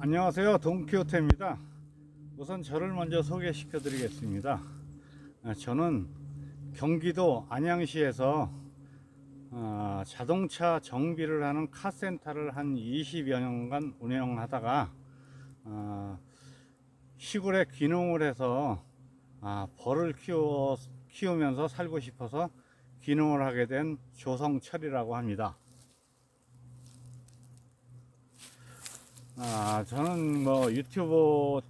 안녕하세요. 동키호테입니다. 우선 저를 먼저 소개시켜 드리겠습니다. 아, 저는 경기도 안양시에서 아, 자동차 정비를 하는 카센터를 한 20여 년간 운영하다가 아, 시골에 귀농을 해서 아, 벌을 키우면서 살고 싶어서 귀농을 하게 된 조성철이라고 합니다. 아, 저는 뭐 유튜브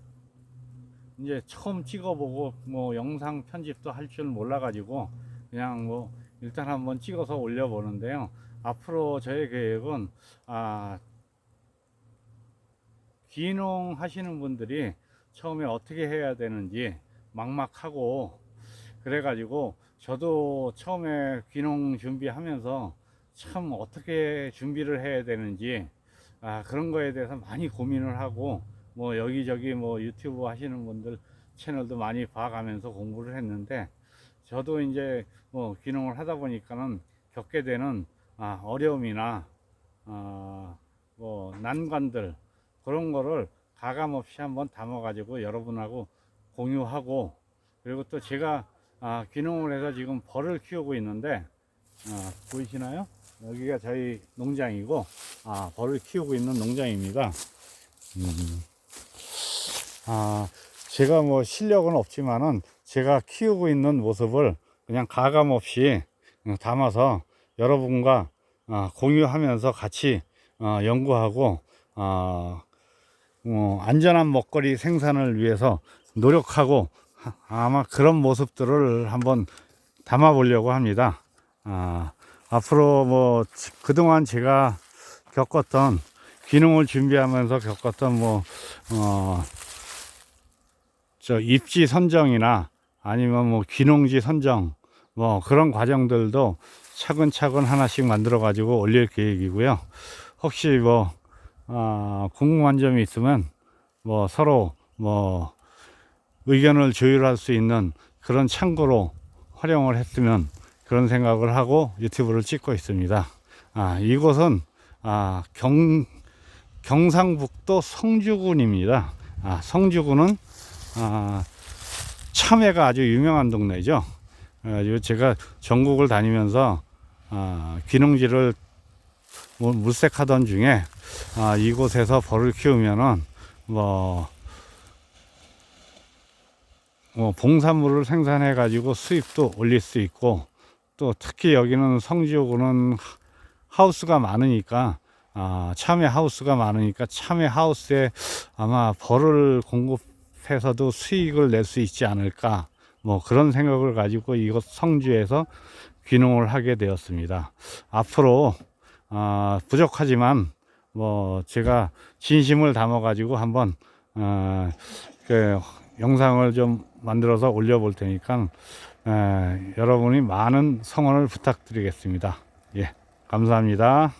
이제 처음 찍어보고 뭐 영상 편집도 할 줄 몰라가지고 그냥 뭐 일단 한번 찍어서 올려보는데요. 앞으로 저의 계획은 아, 귀농 하시는 분들이 처음에 어떻게 해야 되는지 막막하고 그래가지고 저도 처음에 귀농 준비하면서 참 어떻게 준비를 해야 되는지 아, 그런 거에 대해서 많이 고민을 하고 뭐 여기저기 뭐 유튜브 하시는 분들 채널도 많이 봐가면서 공부를 했는데 저도 이제 뭐 귀농을 하다 보니까는 겪게 되는 아, 어려움이나 아, 뭐 난관들 그런 거를 가감 없이 한번 담아 가지고 여러분하고 공유하고 그리고 또 제가 아, 귀농을 해서 지금 벌을 키우고 있는데 아, 보이시나요? 여기가 저희 농장이고 아, 벌을 키우고 있는 농장입니다. 음. 아, 제가 뭐 실력은 없지만은 제가 키우고 있는 모습을 그냥 가감 없이 담아서 여러분과 아, 공유하면서 같이 어, 연구하고 어, 어, 안전한 먹거리 생산을 위해서 노력하고 하- 아마 그런 모습들을 한번 담아 보려고 합니다. 아, 앞으로 뭐 지- 그동안 제가 겪었던 귀농을 준비하면서 겪었던 뭐 어, 저 입지 선정이나 아니면 뭐 귀농지 선정 뭐 그런 과정들도 차근차근 하나씩 만들어 가지고 올릴 계획이고요. 혹시 뭐 아, 궁금한 점이 있으면 뭐 서로 뭐 의견을 조율할 수 있는 그런 창구로 활용을 했으면 그런 생각을 하고 유튜브를 찍고 있습니다. 아, 이곳은 아, 경 경상북도 성주군입니다. 아, 성주군은 아, 참외가 아주 유명한 동네죠. 제가 전국을 다니면서 아, 귀농지를 뭐 물색하던 중에 아, 이곳에서 벌을 키우면은 뭐, 뭐 봉사물을 생산해 가지고 수입도 올릴 수 있고 또 특히 여기는 성지구는 하우스가 많으니까 아, 참외 하우스가 많으니까 참외 하우스에 아마 벌을 공급해서도 수익을 낼 수 있지 않을까 뭐 그런 생각을 가지고 이곳 성주에서 귀농을 하게 되었습니다. 앞으로 아, 부족하지만 뭐 제가 진심을 담아 가지고 한번 어, 그 영상을 좀 만들어서 올려볼 테니까 에, 여러분이 많은 성원을 부탁드리겠습니다. 예, 감사합니다.